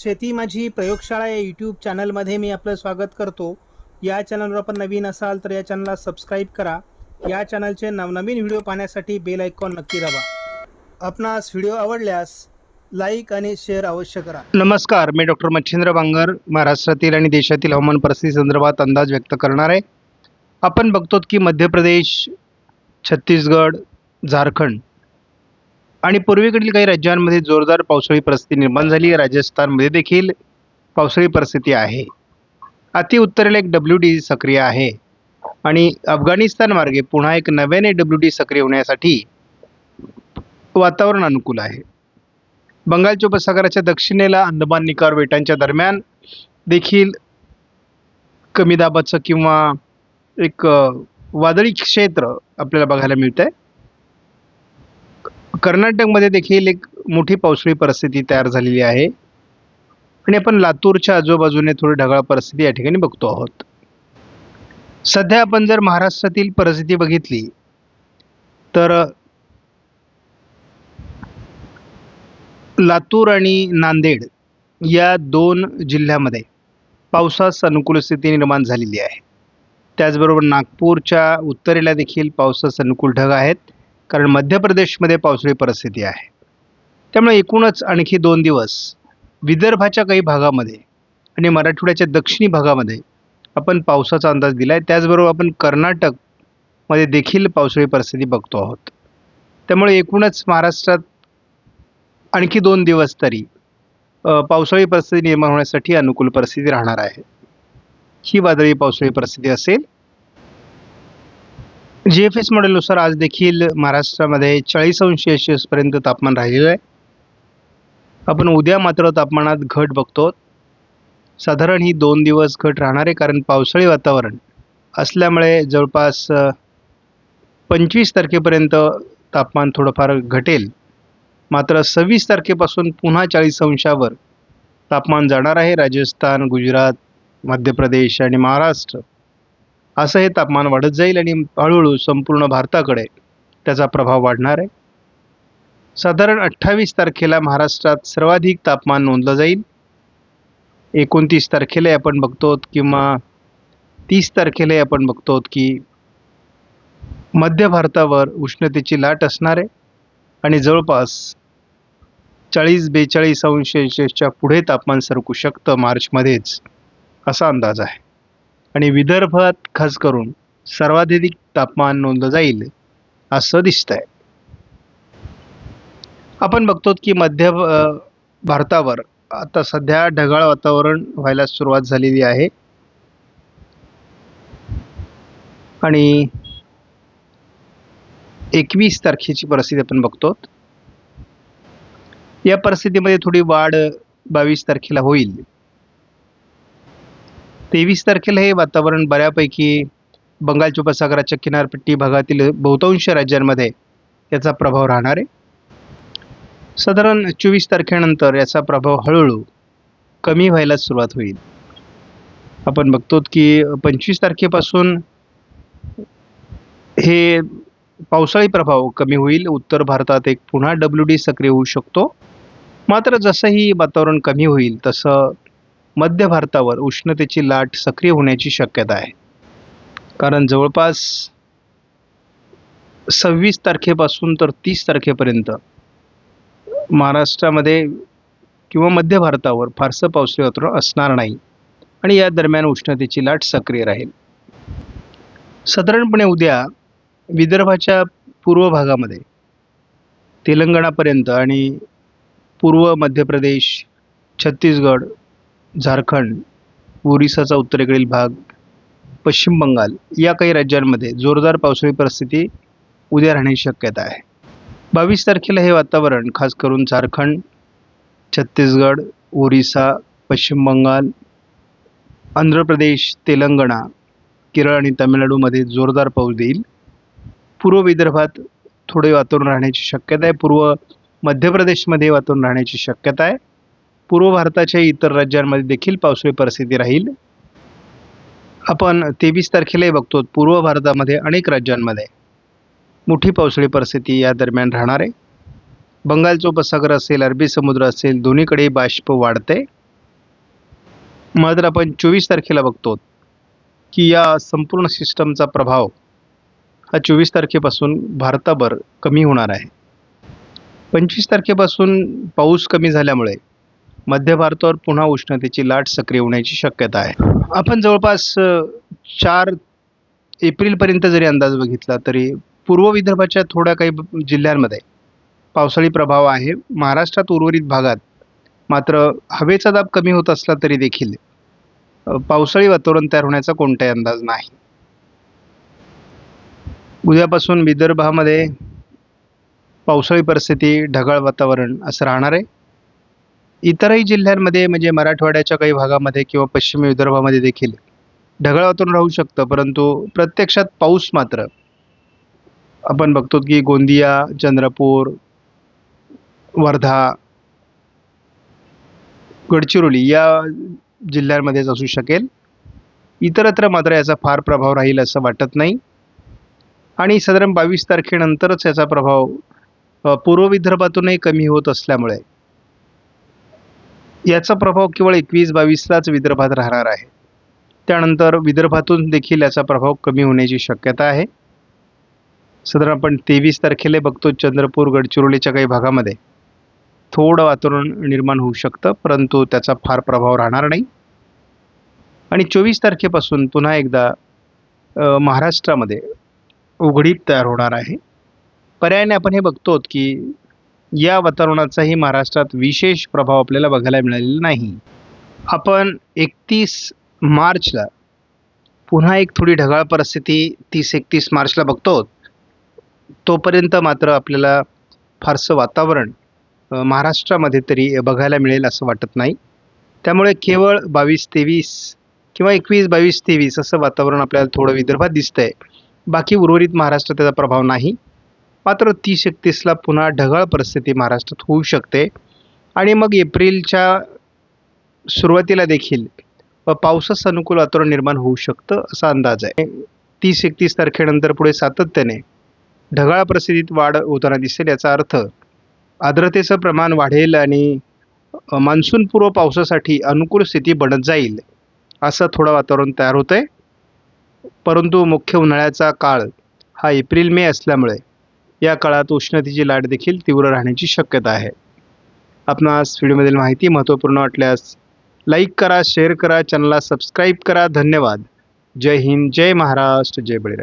शेती माझी प्रयोगशाळा या यूट्यूब चॅनलमध्ये मी आपलं स्वागत करतो. या चॅनलवर आपण नवीन असाल तर या चॅनलला सबस्क्राईब करा. या चॅनलचे नवनवीन व्हिडिओ पाहण्यासाठी बेल आयकॉन नक्की दाबा. आपणास व्हिडिओ आवडल्यास लाईक आणि शेअर अवश्य करा. नमस्कार मी डॉक्टर मच्छिंद्र बांगर महाराष्ट्रातील आणि देशातील हवामान परिस्थिती संदर्भात अंदाज व्यक्त करणार आहे. आपण बघतो की मध्य प्रदेश छत्तीसगड झारखंड आणि पूर्वेकडील काही राज्यांमध्ये जोरदार पावसाळी परिस्थिती निर्माण झाली. राजस्थानमध्ये देखील पावसाळी परिस्थिती आहे. अति उत्तरेला एक डब्ल्यू डी सक्रिय आहे. आणि अफगाणिस्तान मार्गे पुन्हा एक नव्याने डब्ल्यू डी सक्रिय होण्यासाठी वातावरण अनुकूल आहे. बंगालच्या उपसागराच्या दक्षिणेला अंदमान निकोबार बेटांच्या दरम्यान देखील कमी दाबाचं किंवा एक वादळी क्षेत्र आपल्याला बघायला मिळतं आहे कर्नाटकमध्ये देखील एक मोठी पावसाळी परिस्थिती तयार झालेली आहे. आणि आपण लातूरच्या आजूबाजूने थोडी ढगाळ परिस्थिती या ठिकाणी बघतो आहोत. सध्या आपण जर महाराष्ट्रातील परिस्थिती बघितली तर लातूर आणि नांदेड या दोन जिल्ह्यामध्ये पावसास अनुकूल स्थिती निर्माण झालेली आहे. त्याचबरोबर नागपूरच्या उत्तरेला देखील पावसास अनुकूल ढग आहेत. कारण मध्य प्रदेशमध्ये पावसाळी परिस्थिती आहे. त्यामुळे एकूणच आणखी दोन दिवस विदर्भाच्या काही भागामध्ये आणि मराठवाड्याच्या दक्षिणी भागामध्ये आपण पावसाचा अंदाज दिला आहे त्याचबरोबर आपण कर्नाटकमध्ये देखील पावसाळी परिस्थिती बघतो आहोत. त्यामुळे एकूणच महाराष्ट्रात आणखी दोन दिवस तरी पावसाळी परिस्थिती निर्माण होण्यासाठी अनुकूल परिस्थिती राहणार आहे. ही वादळी पावसाळी परिस्थिती असेल जी एफ एस मॉडेलनुसार आज देखील महाराष्ट्रामध्ये चाळीस अंश सेल्सिअसपर्यंत तापमान राहिलेलं आहे. आपण उद्या मात्र तापमानात घट बघतो. साधारण ही दोन दिवस घट राहणार आहे कारण पावसाळी वातावरण असल्यामुळे जवळपास पंचवीस तारखेपर्यंत तापमान थोडंफार घटेल. मात्र सव्वीस तारखेपासून पुन्हा चाळीस अंशावर तापमान जाणार आहे. राजस्थान गुजरात मध्य प्रदेश आणि महाराष्ट्र असं हे तापमान वाढत जाईल आणि हळूहळू संपूर्ण भारताकडे त्याचा प्रभाव वाढणार आहे. साधारण अठ्ठावीस तारखेला महाराष्ट्रात सर्वाधिक तापमान नोंदलं जाईल. एकोणतीस तारखेला आपण बघतो किंवा तीस तारखेला आपण बघतो की मध्य भारतावर उष्णतेची लाट असणार आहे आणि जवळपास चाळीस बेचाळीस अंश सेल्सिअसच्या पुढे तापमान सरकू शकतं मार्चमध्येच असा अंदाज आहे. आणि विदर्भात खास करून सर्वाधिक तापमान नोंदलं जाईल असं दिसतंय. आपण बघतो की मध्य भारतावर आता सध्या ढगाळ वातावरण व्हायला सुरुवात झालेली आहे. आणि एकवीस तारखेची परिस्थिती आपण बघतो. या परिस्थितीमध्ये थोडी वाढ बावीस तारखेला होईल. तेवीस तारखेला हे वातावरण बऱ्यापैकी बंगालच्या उपसागराच्या किनारपट्टी भागातील बहुतांश राज्यांमध्ये याचा प्रभाव राहणार आहे. साधारण चोवीस तारखेनंतर याचा प्रभाव हळूहळू कमी व्हायला सुरुवात होईल. आपण बघतो की पंचवीस तारखेपासून हे पावसाळी प्रभाव कमी होईल. उत्तर भारतात एक पुन्हा डब्ल्यू डी सक्रिय होऊ शकतो. मात्र जसंही वातावरण कमी होईल तसं मध्य भारतावर उष्णतेची लाट सक्रिय होण्याची शक्यता आहे. कारण जवळपास सव्वीस तारखेपासून तर तीस तारखेपर्यंत महाराष्ट्रामध्ये किंवा मध्य भारतावर फारसं पावसाळी वातावरण असणार नाही आणि या दरम्यान उष्णतेची लाट सक्रिय राहील. साधारणपणे उद्या विदर्भाच्या पूर्व भागामध्ये तेलंगणापर्यंत आणि पूर्व मध्य प्रदेश छत्तीसगड झारखंड ओरिसाचा उत्तरेकडील भाग पश्चिम बंगाल या काही राज्यांमध्ये जोरदार पावसाळी परिस्थिती उद्या राहण्याची शक्यता आहे. बावीस तारखेला हे वातावरण खास करून झारखंड छत्तीसगड ओरिसा पश्चिम बंगाल आंध्र प्रदेश तेलंगणा केरळ आणि तामिळनाडूमध्ये जोरदार पाऊस देईल. पूर्व विदर्भात थोडे वातावरण राहण्याची शक्यता आहे. पूर्व मध्य प्रदेशमध्ये वातावरण राहण्याची शक्यता आहे. पूर्व भारताच्या इतर राज्यांमध्ये देखील पावसाळी परिस्थिती राहील. आपण तेवीस तारखेलाही बघतो पूर्व भारतामध्ये अनेक राज्यांमध्ये मोठी पावसाळी परिस्थिती या दरम्यान राहणार आहे. बंगालचा उपसागर असेल अरबी समुद्र असेल दोन्हीकडे बाष्प वाढते. मात्र आपण चोवीस तारखेला बघतो की या संपूर्ण सिस्टमचा प्रभाव हा चोवीस तारखेपासून भारताभर कमी होणार आहे. पंचवीस तारखेपासून पाऊस कमी झाल्यामुळे मध्य भारतावर पुन्हा उष्णतेची लाट सक्रिय होण्याची शक्यता आहे. आपण जवळपास चार एप्रिलपर्यंत जरी अंदाज बघितला तरी पूर्व विदर्भाच्या थोड्या काही जिल्ह्यांमध्ये पावसाळी प्रभाव आहे. महाराष्ट्रात उर्वरित भागात मात्र हवेचा दाब कमी होत असला तरी देखील पावसाळी वातावरण तयार होण्याचा कोणताही अंदाज नाही. उद्यापासून विदर्भामध्ये पावसाळी परिस्थिती ढगाळ वातावरण असं राहणार आहे. इतरही जिल्ह्यांमध्ये म्हणजे मराठवाड्याच्या काही भागामध्ये किंवा पश्चिमी विदर्भामध्ये देखील ढगाळ वातावरण राहू शकतं. परंतु प्रत्यक्षात पाऊस मात्र. आपण बघतो की गोंदिया चंद्रपूर वर्धा गडचिरोली या जिल्ह्यांमध्येच असू शकेल. इतरत्र मात्र याचा फार प्रभाव राहील असं वाटत नाही. आणि साधारण बावीस तारखेनंतरच याचा प्रभाव पूर्व विदर्भातूनही कमी होत असल्यामुळे याचा प्रभाव केवळ एकवीस बावीसलाच विदर्भात राहणार आहे. त्यानंतर विदर्भातून देखील याचा प्रभाव कमी होण्याची शक्यता आहे. साधारण आपण तेवीस तारखेला बघतो चंद्रपूर गडचिरोलीच्या काही भागामध्ये. थोडं वातावरण निर्माण होऊ शकतं परंतु त्याचा फार प्रभाव राहणार नाही. आणि चोवीस तारखेपासून पुन्हा एकदा महाराष्ट्रामध्ये उघडीप तयार होणार आहे. पर्यायाने आपण हे बघतो की या वातावरणाचाही महाराष्ट्रात विशेष प्रभाव आपल्याला बघायला मिळालेला नाही. आपण एकतीस मार्चला पुन्हा एक थोडी ढगाळ परिस्थिती तीस एकतीस मार्चला बघतो. तोपर्यंत मात्र आपल्याला फारसं वातावरण महाराष्ट्रामध्ये तरी बघायला मिळेल असं वाटत नाही. त्यामुळे केवळ बावीस तेवीस किंवा एकवीस बावीस तेवीस असं वातावरण आपल्याला थोडं विदर्भात दिसतंय. बाकी उर्वरित महाराष्ट्रात त्याचा प्रभाव नाही. मात्र तीस एकतीसला पुन्हा ढगाळ परिस्थिती महाराष्ट्रात होऊ शकते. आणि मग एप्रिलच्या सुरुवातीला देखील व पावसास अनुकूल वातावरण निर्माण होऊ शकतं असा अंदाज आहे. तीस एकतीस तारखेनंतर पुढे सातत्याने ढगाळ परिस्थितीत वाढ होताना दिसेल याचा अर्थ आर्द्रतेचं प्रमाण वाढेल आणि मान्सूनपूर्व पावसासाठी अनुकूल स्थिती बनत जाईल असं थोडं वातावरण तयार होतं आहे परंतु मुख्य उन्हाळ्याचा काळ हा एप्रिल मे असल्यामुळे या काळात उष्णतेची लाट देखील तीव्र राहण्याची शक्यता आहे. आपणास व्हिडिओमधील माहिती महत्त्वपूर्ण वाटल्यास लाईक करा शेअर करा चॅनलला सबस्क्राईब करा. धन्यवाद. जय हिंद जय महाराष्ट्र जय बळीराजा